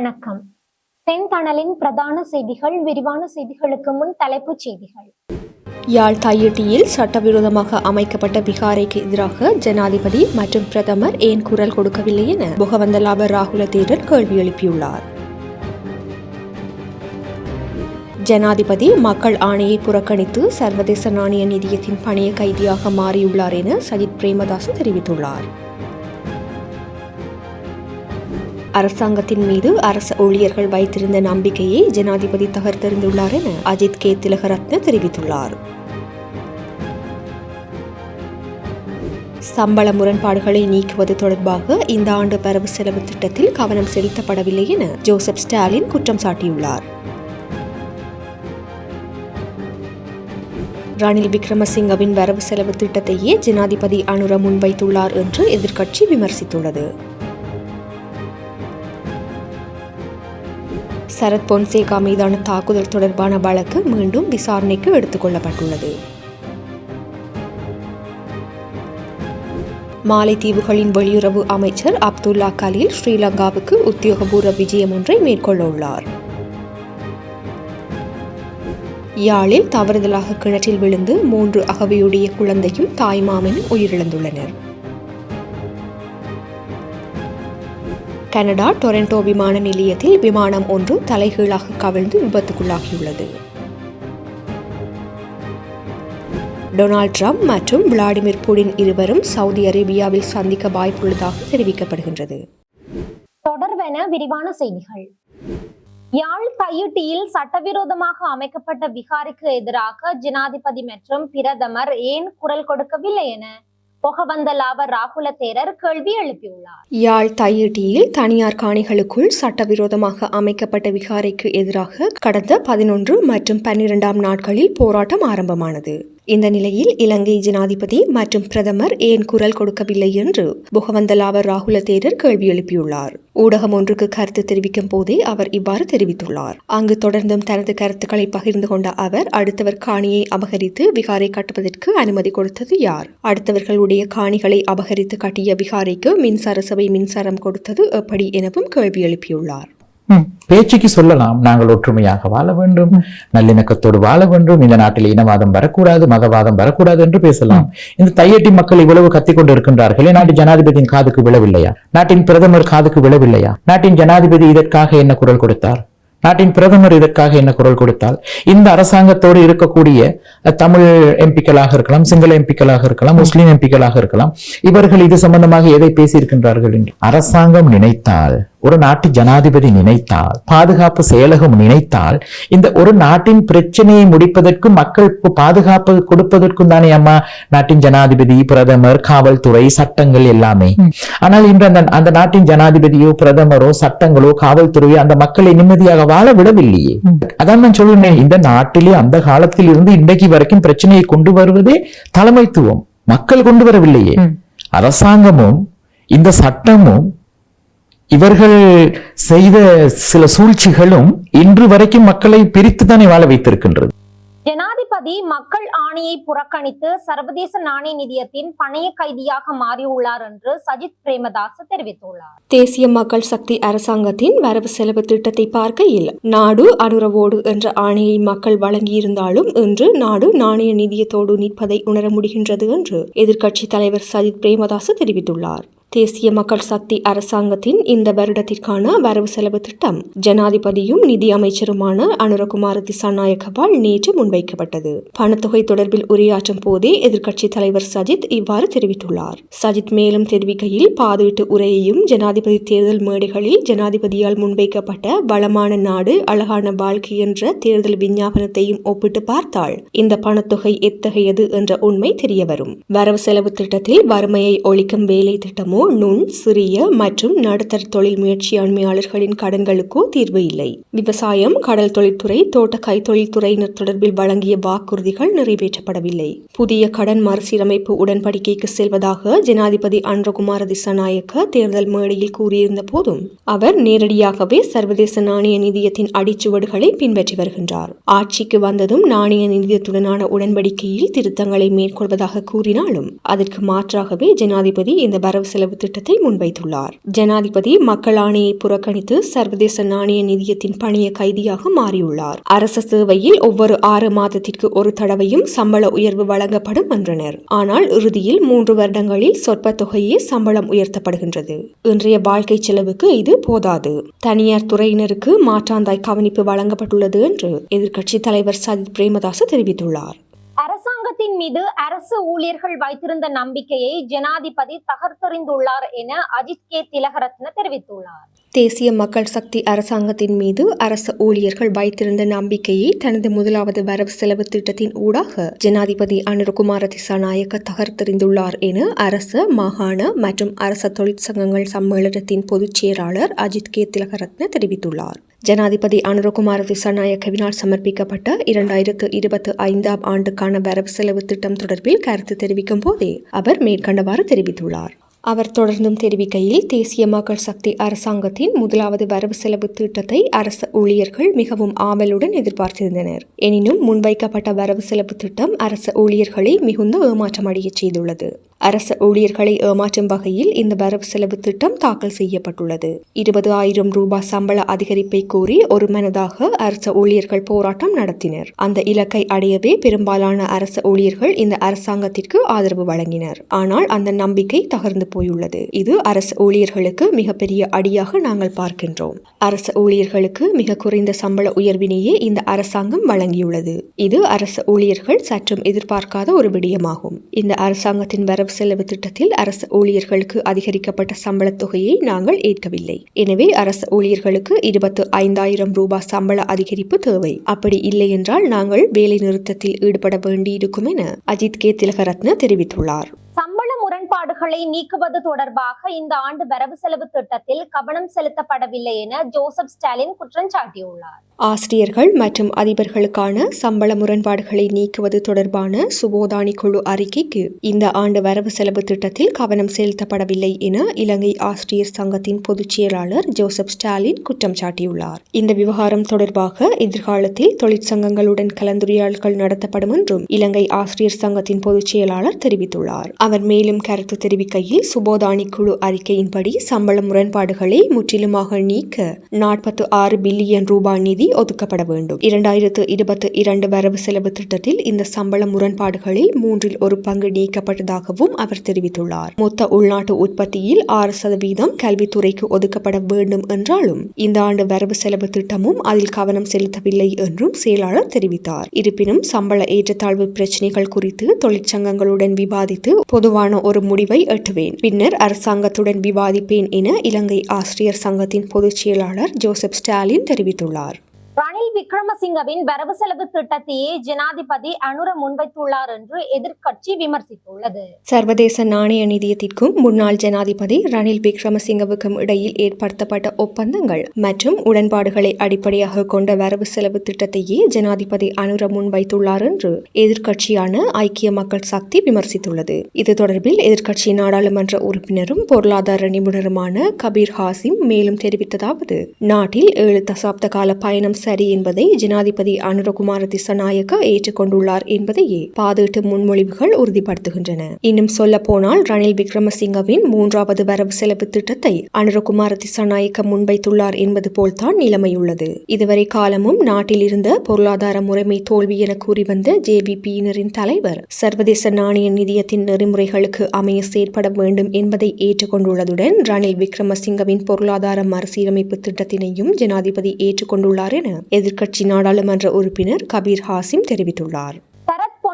வணக்கம். செந்தணலின் பிரதான செய்திகள் விரிவான செய்திகளுக்கு முன் தலைப்புச் செய்திகள். யாழ் தையிட்டியில் சட்டவிரோதமாக அமைக்கப்பட்ட பிகாரைக்கு எதிராக ஜனாதிபதி மற்றும் பிரதமர் ஏன் குரல் கொடுக்கவில்லை என முகவந்தலாப ராகுல தேரர் கேள்வி எழுப்பியுள்ளார். ஜனாதிபதி மக்கள் ஆணையை புறக்கணித்து சர்வதேச நாணய நிதியத்தின் பணிய கைதியாக மாறியுள்ளார் என சஜித் பிரேமதாஸ் தெரிவித்துள்ளார். அரசாங்கத்தின் மீது அரசு ஊழியர்கள் வைத்திருந்த நம்பிக்கையை ஜனாதிபதி தகர்த்தெறிந்துள்ளார் என அஜித் கே. திலகரத்ன தெரிவித்துள்ளார். சம்பள முரண்பாடுகளை நீக்குவது தொடர்பாக இந்த ஆண்டு வரவு செலவு திட்டத்தில் கவனம் செலுத்தப்படவில்லை என ஜோசப் ஸ்டாலின் குற்றம் சாட்டியுள்ளார். ரணில் விக்ரமசிங்கவின் வரவு செலவு திட்டத்தையே ஜனாதிபதி அனுர முன்வைத்துள்ளார் என்று எதிர்க்கட்சி விமர்சித்துள்ளது. சரத் பொன்சேகா மீதான தாக்குதல் தொடர்பான வழக்கு மீண்டும் விசாரணைக்கு எடுத்துக்கொள்ளப்பட்டுள்ளது மாலைத்தீவுகளின் வெளியுறவு அமைச்சர் அப்துல்லா கலீல் ஸ்ரீலங்காவுக்கு உத்தியோகபூர்வ விஜயம் ஒன்றை மேற்கொள்ள உள்ளார் யாழில் தவறுதலாக கிணற்றில் விழுந்து மூன்று அகவையுடைய குழந்தையும் தாய்மாமனும் உயிரிழந்துள்ளனர். கனடா டொரண்டோ விமான நிலையத்தில் விமானம் ஒன்று தலைகீழாக கவிழ்ந்து விபத்துக்குள்ளாகியுள்ளது. டொனால்ட் ட்ரம்ப் மற்றும் விளாடிமிர் புடின் இருவரும் சவுதி அரேபியாவில் சந்திக்க வாய்ப்புள்ளதாக தெரிவிக்கப்படுகின்றது. தொடர்வென விரிவான செய்திகள். யாழ் தையிட்டியில் சட்டவிரோதமாக அமைக்கப்பட்ட விகாரிக்கு எதிராக ஜனாதிபதி மற்றும் பிரதமர் ஏன் குரல் கொடுக்கவில்லை என புகவந்த லாப ராகுல தேரர் கேள்வி எழுப்பியுள்ளார். யாழ் தையிட்டியில் தனியார் காணிகளுக்குள் சட்டவிரோதமாக அமைக்கப்பட்ட விகாரைக்கு எதிராக கடந்த பதினொன்று மற்றும் பன்னிரெண்டாம் நாட்களில் போராட்டம் ஆரம்பமானது. இந்த நிலையில் இலங்கை ஜனாதிபதி மற்றும் பிரதமர் ஏன் குரல் கொடுக்கவில்லை என்று புகவந்தலாவர் ராகுல தேரர் கேள்வி எழுப்பியுள்ளார். ஊடகம் ஒன்றுக்கு கருத்து தெரிவிக்கும் போதே அவர் இவ்வாறு தெரிவித்துள்ளார். அங்கு தொடர்ந்தும் தனது கருத்துக்களை பகிர்ந்து கொண்ட அவர் அடுத்தவர் காணியை அபகரித்து விகாரை கட்டுவதற்கு அனுமதி கொடுத்தது யார்? அடுத்தவர்களுடைய காணிகளை அபகரித்து கட்டிய விகாரைக்கு மின்சார சபை மின்சாரம் கொடுத்தது எப்படி எனவும் கேள்வி எழுப்பியுள்ளார். பேச்சுக்கு சொல்லலாம் நாங்கள் ஒற்றுமையாக வாழ வேண்டும் நல்லிணக்கத்தோடு வாழ வேண்டும் இந்த நாட்டில் இனவாதம் வரக்கூடாது மதவாதம் வரக்கூடாது என்று பேசலாம். இந்த தையட்டி மக்கள் இவ்வளவு கத்திக் கொண்டு இருக்கின்றார்களே நாட்டு ஜனாதிபதியின் காதுக்கு விழவில்லையா? நாட்டின் பிரதமர் காதுக்கு விழவில்லையா? நாட்டின் ஜனாதிபதி இதற்காக என்ன குரல் கொடுத்தார்? நாட்டின் பிரதமர் இதற்காக என்ன குரல் கொடுத்தால் இந்த அரசாங்கத்தோடு இருக்கக்கூடிய தமிழ் எம்பிக்களாக இருக்கலாம் சிங்கள எம்பிக்களாக இருக்கலாம் முஸ்லிம் எம்பிக்களாக இருக்கலாம் இவர்கள் இது சம்பந்தமாக எதை பேசியிருக்கின்றார்கள் என்று? அரசாங்கம் நினைத்தால் ஒரு நாட்டு ஜனாதிபதி நினைத்தால் பாதுகாப்பு செயலகம் நினைத்தால் இந்த ஒரு நாட்டின் பிரச்சனையை முடிப்பதற்கும் மக்களுக்கு பாதுகாப்பு கொடுப்பதற்கும் தானே அம்மா நாட்டின் ஜனாதிபதி பிரதமர் காவல்துறை சட்டங்கள் எல்லாமே. ஆனால் இன்று அந்த அந்த நாட்டின் ஜனாதிபதியோ பிரதமரோ சட்டங்களோ காவல்துறையோ அந்த மக்களை நிம்மதியாக வாழ விடவில்லையே. அதான் நான் சொல்லுனேன் இந்த நாட்டிலே அந்த காலத்தில் இருந்து இன்றைக்கு வரைக்கும் பிரச்சனையை கொண்டு வருவதே தலைமைத்துவம். மக்கள் கொண்டு வரவில்லையே. அரசாங்கமும் இந்த சட்டமும் இவர்கள் செய்த சில சூழ்ச்சிகளும் இன்று வரைக்கும் மக்களை பிரித்து தானே வாழ வைத்திருக்கின்றது. ஜனாதிபதி மக்கள் ஆணையை புறக்கணித்து சர்வதேச நாணய நிதியத்தின் பணைய கைதியாக மாறியுள்ளார் என்று சஜித் பிரேமதாஸ் தெரிவித்துள்ளார். தேசிய மக்கள் சக்தி அரசாங்கத்தின் வரவு செலவு திட்டத்தை பார்க்கையில் நாடு அனுரவோடு என்ற ஆணையை மக்கள் வழங்கியிருந்தாலும் இன்று நாடு நாணய நிதியத்தோடு நிற்பதை உணர முடிகின்றது என்று எதிர்க்கட்சி தலைவர் சஜித் பிரேமதாஸ் தெரிவித்துள்ளார். தேசிய மக்கள் சக்தி அரசாங்கத்தின் இந்த வருடத்திற்கான வரவு செலவு திட்டம். ஜனாதிபதியும் நிதி அமைச்சருமான அனுரகுமார திசாநாயக்கவால் நேற்று முன்வைக்கப்பட்டது. பணத்தொகை தொடர்பில் உரையாற்றும் போதே எதிர்க்கட்சி தலைவர் சஜித் இவ்வாறு தெரிவித்துள்ளார். சஜித் மேலும் தெரிவிக்கையில் பாதுவிட்டு உரையையும் ஜனாதிபதி தேர்தல் மேடைகளில் ஜனாதிபதியால் முன்வைக்கப்பட்ட வளமான நாடு அழகான வாழ்க்கை என்ற தேர்தல் விஞ்ஞாபனத்தையும் ஒப்பிட்டு பார்த்தால் இந்த பணத்தொகை எத்தகையது என்ற உண்மை தெரியவரும். வரவு செலவு திட்டத்தில் வறுமையை ஒழிக்கும் வேலை திட்டமும் திட்டமோ நுண் சிறிய மற்றும் நடுத்தர தொழில் முயற்சியாண்மையாளர்களின் கடன்களுக்கோ தீர்வு இல்லை. விவசாயம் கடல் தொழில்துறை தோட்ட கைத்தொழில் துறையினர் தொடர்பில் வழங்கிய வாக்குறுதிகள் நிறைவேற்றப்படவில்லை. புதிய கடன் மறுசீரமைப்பு உடன்படிக்கைக்கு செல்வதாக ஜனாதிபதி அன்றகுமார திசாநாயக்க தேர்தல் மேடையில் கூறியிருந்த போதும் அவர் நேரடியாகவே சர்வதேச நாணய நிதியத்தின் அடிச்சுவடுகளை பின்பற்றி வருகின்றார். ஆட்சிக்கு வந்ததும் நாணய நிதியத்துடனான உடன்படிக்கையில் திருத்தங்களை மேற்கொள்வதாக கூறினாலும் அதற்கு மாற்றாகவே ஜனாதிபதி இந்த வரவு செலவு செலவு திட்டத்தை முன்வைத்துள்ளார். ஜனாதிபதி மக்கள் ஆணையை புறக்கணித்து சர்வதேச நாணய நிதியத்தின் பணிய கைதியாக மாறியுள்ளார். அரச சேவையில் ஒவ்வொரு ஆறு மாதத்திற்கு ஒரு தடவையும் சம்பள உயர்வு வழங்கப்படும் என்றனர். ஆனால் இறுதியில் மூன்று வருடங்களில் சொற்ப தொகையே சம்பளம் உயர்த்தப்படுகின்றது. இன்றைய வாழ்க்கை செலவுக்கு இது போதாது. தனியார் துறையினருக்கு மாற்றாந்தாய் கவனிப்பு வழங்கப்பட்டுள்ளது என்று எதிர்க்கட்சி தலைவர் சஜித் பிரேமதாச தெரிவித்துள்ளார். அரசாங்கத்தின் மீது அரசு ஊழியர்கள் வைத்திருந்த நம்பிக்கையை ஜனாதிபதி தகர்த்தெறிந்துள்ளார் என அஜித் கே திலகரத்ன தெரிவித்துள்ளார். தேசிய மக்கள் சக்தி அரசாங்கத்தின் மீது அரச ஊழியர்கள் வைத்திருந்த நம்பிக்கையை தனது முதலாவது வரவு செலவு திட்டத்தின் ஊடாக ஜனாதிபதி அனுரகுமார திசாநாயக்க தகர்த்தெறிந்துள்ளார் என அரச மாகாண மற்றும் அரச தொழிற்சங்கங்கள் சம்மேளனத்தின் பொதுச் செயலாளர் அஜித் கே. திலகரத்ன தெரிவித்துள்ளார். ஜனாதிபதி அனுரகுமார திசாநாயக்கவினால் சமர்ப்பிக்கப்பட்ட இரண்டாயிரத்து இருபத்து ஐந்தாம் ஆண்டுக்கான வரவு செலவு திட்டம் தொடர்பில் கருத்து தெரிவிக்கும் போதே அவர் மேற்கண்டவாறு தெரிவித்துள்ளார். அவர் தொடர்ந்தும் தெரிவிக்கையில் தேசிய மக்கள் சக்தி அரசாங்கத்தின் முதலாவது வரவு செலவு திட்டத்தை அரசு ஊழியர்கள் மிகவும் ஆவலுடன் எதிர்பார்த்திருந்தனர். எனினும் முன்வைக்கப்பட்ட வரவு செலவு திட்டம் அரசு ஊழியர்களை மிகுந்த ஏமாற்றமடையச் செய்துள்ளது. அரச ஊழியர்களை ஏமாற்றும் வகையில் இந்த வரவு செலவு திட்டம் தாக்கல் செய்யப்பட்டுள்ளது. இருபது ஆயிரம் ரூபாய் சம்பள அதிகரிப்பை கோரி ஒரு மனதாக அரச ஊழியர்கள் போராட்டம் நடத்தினர். அந்த இலக்கை அடையவே பெரும்பாலான அரச ஊழியர்கள் இந்த அரசாங்கத்திற்கு ஆதரவு வழங்கினர். ஆனால் அந்த நம்பிக்கை தகர்ந்து போயுள்ளது. இது அரசு ஊழியர்களுக்கு மிகப்பெரிய அடியாக நாங்கள் பார்க்கின்றோம். அரசு ஊழியர்களுக்கு மிக குறைந்த சம்பள உயர்வினையே இந்த அரசாங்கம் வழங்கியுள்ளது. இது அரசு ஊழியர்கள் சற்றும் எதிர்பார்க்காத ஒரு விடயமாகும். இந்த அரசாங்கத்தின் வரவு செலவு திட்டத்தில் அரசு ஊழியர்களுக்கு அதிகரிக்கப்பட்ட சம்பளத் தொகையை நாங்கள் ஏற்கவில்லை. எனவே அரசு ஊழியர்களுக்கு இருபத்து ஐந்தாயிரம் ரூபாய் சம்பள அதிகரிப்பு தேவை. அப்படி இல்லை என்றால் நாங்கள் வேலை நிறுத்தத்தில் ஈடுபட வேண்டியிருக்கும் என அஜித் கே. திலகரத்ன தெரிவித்துள்ளார். சம்பள முரண்பாடுகளை நீக்குவது தொடர்பாக இந்த ஆண்டு வரவு செலவு திட்டத்தில் கவனம் செலுத்தப்படவில்லை என ஜோசப் ஸ்டாலின் குற்றம் சாட்டியுள்ளார். ஆசிரியர்கள் மற்றும் அதிபர்களுக்கான சம்பள முரண்பாடுகளை நீக்குவது தொடர்பான சுபோதானி குழு அறிக்கைக்கு இந்த ஆண்டு வரவு செலவு திட்டத்தில் கவனம் செலுத்தப்படவில்லை என இலங்கை ஆசிரியர் சங்கத்தின் பொதுச் செயலாளர் ஜோசப் ஸ்டாலின் குற்றம் சாட்டியுள்ளார். இந்த விவகாரம் தொடர்பாக எதிர்காலத்தில் தொழிற்சங்கங்களுடன் கலந்துரையாடல்கள் நடத்தப்படும் என்றும் இலங்கை ஆசிரியர் சங்கத்தின் பொதுச் செயலாளர் தெரிவித்துள்ளார். அவர் மேலும் கருத்து தெரிவிக்கையில் சுபோதானி குழு அறிக்கையின்படி சம்பள முரண்பாடுகளை முற்றிலுமாக நீக்க நாற்பத்து ஆறு பில்லியன் ரூபாய் நிதி ஒதுக்கப்பட வேண்டும். இரண்டாயிரத்து இருபத்தி இரண்டு வரவு செலவு திட்டத்தில் இந்த சம்பள முரண்பாடுகளில் மூன்றில் ஒரு பங்கு நீக்கப்பட்டதாகவும் அவர் தெரிவித்துள்ளார். மொத்த உள்நாட்டு உற்பத்தியில் ஆறு சதவீதம் கல்வித்துறைக்கு ஒதுக்கப்பட வேண்டும் என்றாலும் இந்த ஆண்டு வரவு செலவு திட்டமும் அதில் கவனம் செலுத்தவில்லை என்றும் செயலாளர் தெரிவித்தார். இருப்பினும் சம்பள ஏற்றத்தாழ்வு பிரச்சினைகள் குறித்து தொழிற்சங்கங்களுடன் விவாதித்து பொதுவான ஒரு முடிவை எட்டுவேன். பின்னர் அரசாங்கத்துடன் விவாதிப்பேன் என இலங்கை ஆசிரியர் சங்கத்தின் பொதுச் செயலாளர் ஜோசப் ஸ்டாலின் தெரிவித்துள்ளார். Bye. ரணில் விக்ரமசிங்கவின் வரவு செலவு திட்டத்தையே ஜனாதிபதி அனுர முன்வைத்துள்ளார் என்று எதிர்க்கட்சி விமர்சித்துள்ளது. சர்வதேச நாணய நிதியத்திற்கும் முன்னாள் ஜனாதிபதி ரணில் விக்ரமசிங்கவுக்கும் இடையில் ஏற்படுத்தப்பட்ட ஒப்பந்தங்கள் மற்றும் உடன்பாடுகளை அடிப்படையாக கொண்ட வரவு செலவு திட்டத்தையே ஜனாதிபதி அனுர முன்வைத்துள்ளார் என்று எதிர்க்கட்சியான ஐக்கிய மக்கள் சக்தி விமர்சித்துள்ளது. இது தொடர்பில் எதிர்க்கட்சி நாடாளுமன்ற உறுப்பினரும் பொருளாதார நிபுணருமான கபீர் ஹாசிம் மேலும் தெரிவித்ததாவது நாட்டில் ஏழு தசாப்த கால பயணம் சரி என்பதை ஜனாதிபதி அனுரகுமார திசநாயக்க ஏற்றுக்கொண்டுள்ளார் என்பதையே பாதீட்டு முன்மொழிவுகள் உறுதிப்படுத்துகின்றன. இன்னும் சொல்ல போனால் ரணில் விக்ரமசிங்கவின் மூன்றாவது வரவு செலவு திட்டத்தை அனுரகுமார திசாநாயக்க முன்வைத்துள்ளார் என்பது போல்தான் நிலைமையுள்ளது. இதுவரை காலமும் நாட்டில் இருந்த பொருளாதார முறைமை தோல்வி என கூறி வந்த ஜேவிபியினரின் தலைவர் சர்வதேச நாணய நிதியத்தின் நெறிமுறைகளுக்கு அமைய செயற்பட வேண்டும் என்பதை ஏற்றுக்கொண்டுள்ளதுடன் ரணில் விக்ரமசிங்கவின் பொருளாதார மறுசீரமைப்பு திட்டத்தினையும் ஜனாதிபதி ஏற்றுக்கொண்டுள்ளார் என எதிர்க்கட்சி நாடாளுமன்ற உறுப்பினர் கபீர் ஹாசிம் தெரிவித்துள்ளார்.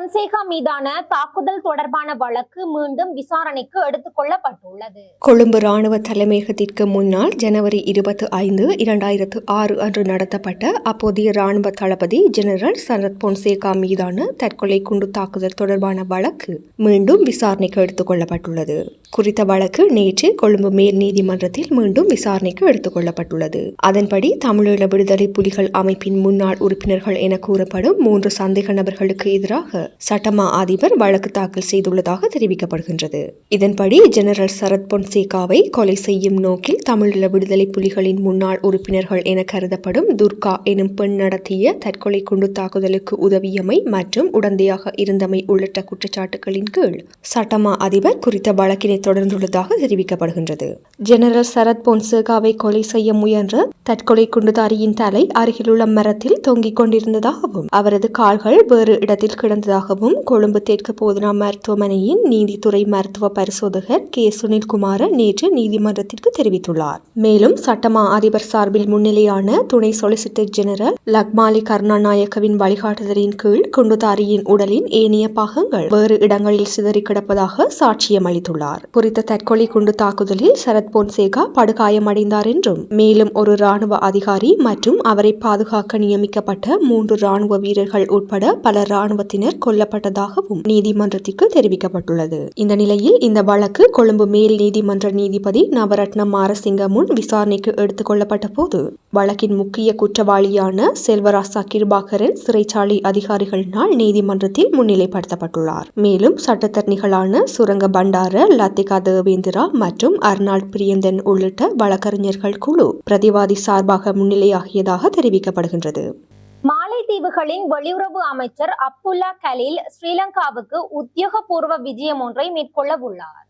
பொன்சேகா மீதான தாக்குதல் தொடர்பான வழக்கு மீண்டும் விசாரணைக்கு எடுத்துக் கொள்ளப்பட்டுள்ளது. கொழும்பு ராணுவ தலைமையகத்திற்கு முன்னால் ஜனவரி இருபத்தி ஐந்து இரண்டாயிரத்து ஆறு அன்று நடத்தப்பட்ட அப்போதைய ராணுவ தளபதி ஜெனரல் சரத் பொன்சேகா மீதான தற்கொலை குண்டு தாக்குதல் தொடர்பான வழக்கு மீண்டும் விசாரணைக்கு எடுத்துக் கொள்ளப்பட்டுள்ளது. குறித்த வழக்கு நேற்று கொழும்பு மேல் நீதிமன்றத்தில் மீண்டும் விசாரணைக்கு எடுத்துக் கொள்ளப்பட்டுள்ளது. அதன்படி தமிழீழ விடுதலை புலிகள் அமைப்பின் முன்னாள் உறுப்பினர்கள் என கூறப்படும் மூன்று சந்தேக நபர்களுக்கு எதிராக சட்டமா அதிபர் வழக்கு தாக்கல் செய்துள்ளதாக தெரிவிக்கப்படுகின்றது. இதன்படி ஜெனரல் சரத் பொன்சேகாவை கொலை செய்யும் நோக்கில் தமிழீழ விடுதலை புலிகளின் முன்னாள் உறுப்பினர்கள் என கருதப்படும் துர்கா எனும் பெண் நடத்திய தற்கொலை குண்டு தாக்குதலுக்கு உதவியமை மற்றும் உடந்தையாக இருந்தமை உள்ளிட்ட குற்றச்சாட்டுகளின் கீழ் சட்டமா அதிபர் குறித்த வழக்கினை தொடர்ந்துள்ளதாக தெரிவிக்கப்படுகின்றது. ஜெனரல் சரத் பொன்சேகாவை கொலை செய்ய முயன்ற தற்கொலை குண்டுதாரியின் தலை அருகிலுள்ள மரத்தில் தொங்கிக் கொண்டிருந்ததாகவும் அவரது கால்கள் வேறு இடத்தில் கிடந்ததாக கிடந்ததாகவும் கொழும்பு தெற்கு போதனா மருத்துவமனையின் நீதித்துறை மருத்துவ பரிசோதகர் கே. சுனில்குமார நேற்று நீதிமன்றத்திற்கு தெரிவித்துள்ளார். மேலும் சட்டமா அதிபர் சார்பில் முன்னிலையான துணை சொலிசிட்டர் ஜெனரல் லக்மாலி கருணாநாயக்கவின் வழிகாட்டுதலின் கீழ் குண்டுதாரியின் உடலின் ஏனைய பாகங்கள் வேறு இடங்களில் சிதறி கிடப்பதாக சாட்சியம் அளித்துள்ளார். குறித்த தற்கொலை குண்டு தாக்குதலில் சரத் பொன்சேகா படுகாயமடைந்தார் என்றும் மேலும் ஒரு ராணுவ அதிகாரி மற்றும் அவரை பாதுகாக்க நியமிக்கப்பட்ட மூன்று ராணுவ வீரர்கள் உட்பட பல ராணுவத்தினர் கொல்லப்பட்டதாகவும் நீதிமன்றத்திற்கு தெரிவிக்கப்பட்டுள்ளது. இந்த நிலையில் இந்த வழக்கு கொழும்பு மேல் நீதிமன்ற நீதிபதி நவரத்னம் மாரசிங்க முன் விசாரணைக்கு எடுத்துக் கொள்ளப்பட்ட போது வழக்கின் முக்கிய குற்றவாளியான செல்வராசா கிருபாகரன் சிறைச்சாலை அதிகாரிகளினால் நீதிமன்றத்தில் முன்னிலைப்படுத்தப்பட்டுள்ளார். மேலும் சட்டத்தரணிகளான சுரங்க பண்டார லத்திகா தேவேந்திரா மற்றும் அர்னால்ட் பிரியந்தன் உள்ளிட்ட வழக்கறிஞர்கள் குழு பிரதிவாதி சார்பாக முன்னிலையாகியதாக தெரிவிக்கப்படுகின்றது. மாலைத்தீவுகளின் வெளியுறவு அமைச்சர் அப்துல்லா கலீல் ஸ்ரீலங்காவுக்கு உத்தியோகபூர்வ விஜயம் ஒன்றை மேற்கொள்ள உள்ளார்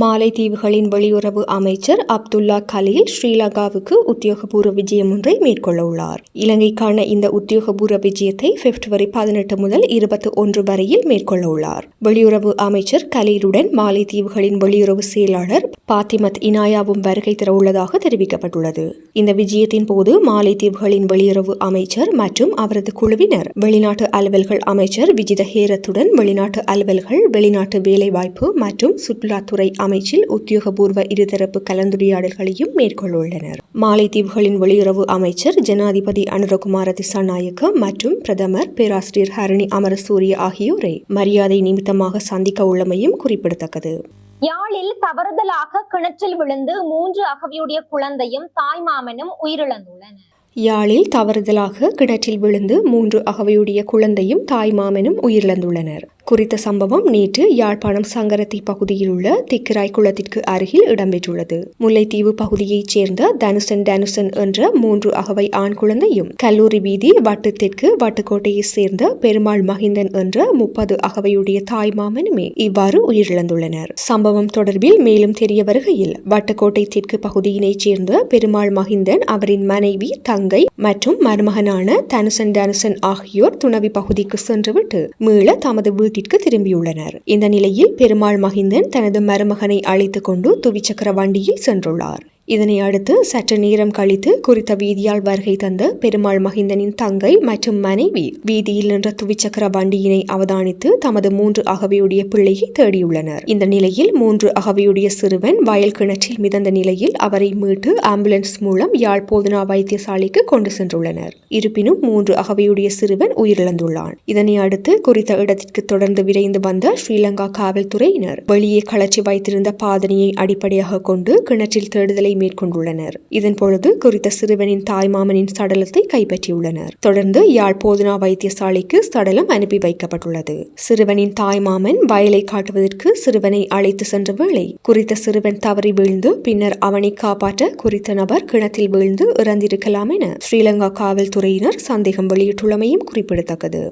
மாலைத்தீவுகளின் வெளியுறவு அமைச்சர் அப்துல்லா கலீல் ஸ்ரீலங்காவுக்கு உத்தியோகபூர்வ விஜயம் ஒன்றை மேற்கொள்ள உள்ளார். இலங்கைக்கான இந்த உத்தியோகபூர்வ விஜயத்தை பிப்ரவரி பதினெட்டு முதல் இருபத்தி ஒன்று வரையில் மேற்கொள்ள உள்ளார். வெளியுறவு அமைச்சர் கலீலுடன் மாலைத்தீவுகளின் வெளியுறவு செயலாளர் பாத்திமத் இனாயாவும் வருகை தர உள்ளதாக தெரிவிக்கப்பட்டுள்ளது. இந்த விஜயத்தின் போது மாலைத்தீவுகளின் வெளியுறவு அமைச்சர் மற்றும் அவரது குழுவினர் வெளிநாட்டு அலுவல்கள் அமைச்சர் விஜித ஹேரத்துடன் வெளிநாட்டு அலுவல்கள் வெளிநாட்டு வேலைவாய்ப்பு மற்றும் சுற்றுலாத்துறை அமைச்சில் உத்தியோகபூர்வ இருதரப்பு கலந்துரையாடல்களையும் மேற்கொள்ள உள்ளனர் மாலைத்தீவுகளின் வெளியுறவு அமைச்சர் ஜனாதிபதி அனுரகுமார திசாநாயக்க மற்றும் பிரதமர் பேராசிரியர் ஹரணி அமரசூரிய ஆகியோரை மரியாதை நிமித்தமாக சந்திக்க உள்ளமையும் குறிப்பிடத்தக்கது. யாழில் தவறுதலாக கிணற்றில் விழுந்து மூன்று அகவியுடைய குழந்தையும் தாய்மாமனும் உயிரிழந்துள்ளனர். யாழில் தவறுதலாக கிணற்றில் விழுந்து மூன்று அகவையுடைய குழந்தையும் தாய்மாமனும் உயிரிழந்துள்ளனர். குறித்த சம்பவம் நேற்று யாழ்ப்பாணம் சங்கரத்தி பகுதியில் உள்ள திக்கிராய் குளத்திற்கு அருகில் இடம்பெற்றுள்ளது. முல்லைத்தீவு பகுதியைச் சேர்ந்த தனுசன் டனுசன் என்ற மூன்று அகவை ஆண் குழந்தையும் கல்லூரி வீதி வட்டு தெற்கு வட்டுக்கோட்டையைச் சேர்ந்த பெருமாள் மகிந்தன் என்ற முப்பது அகவையுடைய தாய்மாமனுமே இவ்வாறு உயிரிழந்துள்ளனர். சம்பவம் தொடர்பில் மேலும் தெரிய வருகையில் வட்டுக்கோட்டை தெற்கு பகுதியினைச் சேர்ந்த பெருமாள் மகிந்தன் அவரின் மனைவி தங்க மற்றும் மருமகனான தனுசன் தனுசன் ஆகியோர் துணவி பகுதிக்கு சென்றுவிட்டு மீள தமது வீட்டிற்கு திரும்பியுள்ளனர். இந்த நிலையில் பெருமாள் மகிந்தன் தனது மருமகனை அழைத்துக் கொண்டு துவிச்சக்கர வண்டியில் சென்றுள்ளார். இதனை அடுத்து சற்று நேரம் கழித்து குறித்த வீதியால் வருகை தந்த பெருமாள் மகிந்தனின் தங்கை மற்றும் மனைவி வீதியில் நின்ற துவிச்சக்கர வண்டியினை அவதானித்து தமது மூன்று அகவையுடைய பிள்ளையை தேடியுள்ளனர். இந்த நிலையில் மூன்று அகவையுடைய சிறுவன் வயல் கிணற்றில் மிதந்த நிலையில் அவரை மீட்டு ஆம்புலன்ஸ் மூலம் யாழ் போதனா வைத்தியசாலைக்கு கொண்டு சென்றுள்ளனர். இருப்பினும் மூன்று அகவையுடைய சிறுவன் உயிரிழந்துள்ளான். இதனை அடுத்து குறித்த இடத்திற்கு தொடர்ந்து விரைந்து வந்த ஸ்ரீலங்கா காவல்துறையினர் வெளியே கலச்சி வைத்திருந்த பாதனையை அடிப்படையாக கொண்டு கிணற்றில் தேடுதலை மேற்கொண்டுள்ளனர். இதன் பொழுது குறித்த சிறுவனின் தாய்மாமனின் சடலத்தை கைப்பற்றியுள்ளனர். தொடர்ந்து யாழ் போதனா வைத்தியசாலைக்கு சடலம் அனுப்பி வைக்கப்பட்டுள்ளது. சிறுவனின் தாய்மாமன் வயலை காட்டுவதற்கு சிறுவனை அழைத்து சென்ற வேளை குறித்த சிறுவன் தவறி வீழ்ந்து பின்னர் அவனை காப்பாற்ற குறித்த நபர் கிணத்தில் வீழ்ந்து இறந்திருக்கலாம் என ஸ்ரீலங்கா காவல்துறையினர் சந்தேகம் வெளியிட்டுள்ளமையும் குறிப்பிடத்தக்கது.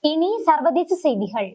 இனி சர்வதேச செய்திகள்.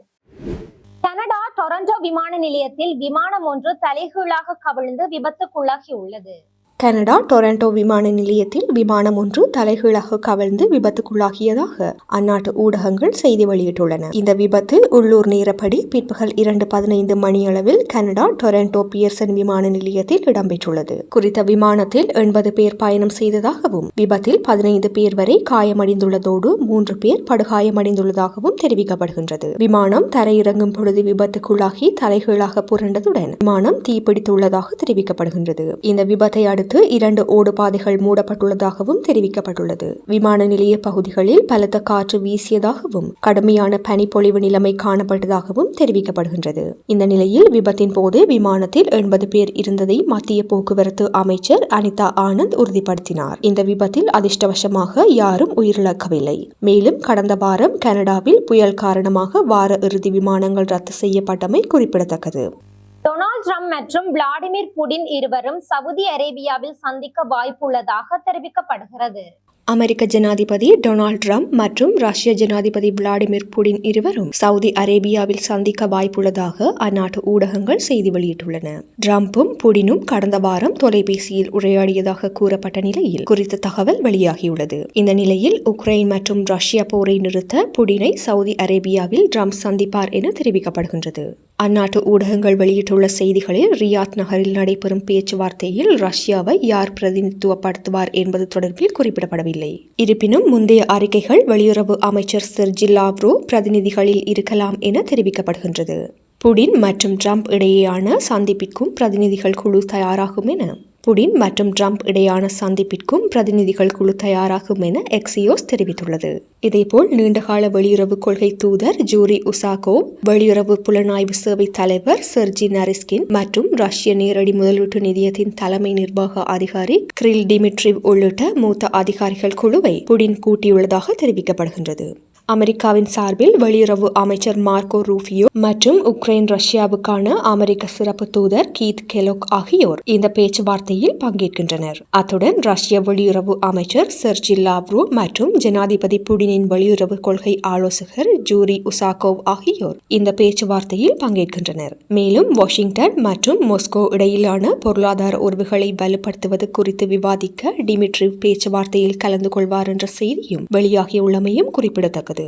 கனடா டொரண்டோ விமான நிலையத்தில் விமானம் ஒன்று தலைகீழாக கவிழ்ந்து விபத்துக்குள்ளாகி உள்ளது. கனடா டொரண்டோ விமான நிலையத்தில் விமானம் ஒன்று தலைகீழாக கவிழ்ந்து விபத்துக்குள்ளாகியதாக அந்நாட்டு ஊடகங்கள் செய்தி வெளியிட்டுள்ளன. இந்த விபத்து உள்ளூர் நேரப்படி பிற்பகல் இரண்டு பதினைந்து மணியளவில் கனடா டொரண்டோ பியர்சன் விமான நிலையத்தில் இடம்பெற்றுள்ளது. குறித்த விமானத்தில் எண்பது பேர் பயணம் செய்ததாகவும் விபத்தில் பதினைந்து பேர் வரை காயமடைந்துள்ளதோடு மூன்று பேர் படுகாயமடைந்துள்ளதாகவும் தெரிவிக்கப்படுகின்றது. விமானம் தரையிறங்கும் பொழுது விபத்துக்குள்ளாகி தலைகீழாக புரண்டதுடன் விமானம் தீப்பிடித்துள்ளதாக தெரிவிக்கப்படுகின்றது. இந்த விபத்தை அடுத்து அடுத்து இரண்டு ஓடுபாதைகள் மூடப்பட்டுள்ளதாகவும் தெரிவிக்கப்பட்டுள்ளது. விமான நிலைய பகுதிகளில் பலத்த காற்று வீசியதாகவும் கடுமையான பனிப்பொழிவு நிலைமை காணப்பட்டதாகவும் தெரிவிக்கப்படுகின்றது. இந்த நிலையில் விபத்தின் போது விமானத்தில் எண்பது பேர் இருந்ததை மத்திய போக்குவரத்து அமைச்சர் அனிதா ஆனந்த் உறுதிப்படுத்தினார். இந்த விபத்தில் அதிர்ஷ்டவசமாக யாரும் உயிரிழக்கவில்லை. மேலும் கடந்த வாரம் கனடாவில் புயல் காரணமாக வார இறுதி விமானங்கள் ரத்து செய்யப்பட்டமை குறிப்பிடத்தக்கது. டொனால்ட் ட்ரம்ப் மற்றும் விளாடிமிர் புடின் இருவரும் சவுதி அரேபியாவில் சந்திக்க வாய்ப்புள்ளதாக தெரிவிக்கப்படுகிறது. அமெரிக்க ஜனாதிபதி டொனால்ட் ட்ரம்ப் மற்றும் ரஷ்ய ஜனாதிபதி விளாடிமிர் புடின் இருவரும் சவுதி அரேபியாவில் சந்திக்க வாய்ப்புள்ளதாக அந்நாட்டு ஊடகங்கள் செய்தி வெளியிட்டுள்ளன. ட்ரம்பும் புடினும் கடந்த வாரம் தொலைபேசியில் உரையாடியதாக கூறப்பட்ட நிலையில் குறித்த தகவல் வெளியாகியுள்ளது. இந்த நிலையில் உக்ரைன் மற்றும் ரஷ்யா போரை நிறுத்த புடினை சவுதி அரேபியாவில் ட்ரம்ப் சந்திப்பார் என தெரிவிக்கப்படுகின்றது. அந்நாட்டு ஊடகங்கள் வெளியிட்டுள்ள செய்திகளில் ரியாத் நகரில் நடைபெறும் பேச்சுவார்த்தையில் ரஷ்யாவை யார் பிரதிநிதித்துவப்படுத்துவார் என்பது தொடர்பில் குறிப்பிடப்படவில்லை. இருப்பினும் முந்தைய அறிக்கைகள் வெளியுறவு அமைச்சர் செர்ஜி லாவ்ரோ பிரதிநிதிகளில் இருக்கலாம் என தெரிவிக்கப்படுகின்றது. புடின் மற்றும் ட்ரம்ப் இடையேயான சந்திப்பிற்கும் பிரதிநிதிகள் குழு தயாராகும் என புடின் மற்றும் ட்ரம்ப் இடையான சந்திப்பிற்கும் பிரதிநிதிகள் குழு தயாராகும் என எக்ஸியோஸ் தெரிவித்துள்ளது. இதேபோல் நீண்டகால வெளியுறவு கொள்கை தூதர் ஜூரி உசாகோவ் வெளியுறவு புலனாய்வு சேவை தலைவர் செர்ஜி நரிஸ்கின் மற்றும் ரஷ்ய நேரடி முதலீட்டு நிதியத்தின் தலைமை நிர்வாக அதிகாரி கிரில் டிமிட்ரிவ் உள்ளிட்ட மூத்த அதிகாரிகள் குழுவை புடின் கூட்டியுள்ளதாக தெரிவிக்கப்படுகின்றது. அமெரிக்காவின் சார்பில் வெளியுறவு அமைச்சர் மார்க்கோ ரூபியோ மற்றும் உக்ரைன் ரஷ்யாவுக்கான அமெரிக்க சிறப்பு தூதர் கீத் கெலோக் ஆகியோர் இந்த பேச்சுவார்த்தையில் பங்கேற்கின்றனர். அத்துடன் ரஷ்ய வெளியுறவு அமைச்சர் செர்ஜி லாவ்ரோ மற்றும் ஜனாதிபதி புடினின் வெளியுறவு கொள்கை ஆலோசகர் ஜூரி உசாகோவ் ஆகியோர் இந்த பேச்சுவார்த்தையில் பங்கேற்கின்றனர். மேலும் வாஷிங்டன் மற்றும் மொஸ்கோ இடையிலான பொருளாதார உறவுகளை வலுப்படுத்துவது குறித்து விவாதிக்க டிமிட்ரிவ் பேச்சுவார்த்தையில் கலந்து கொள்வார் என்ற செய்தியும் வெளியாகியுள்ளமையும் குறிப்பிடத்தக்கது.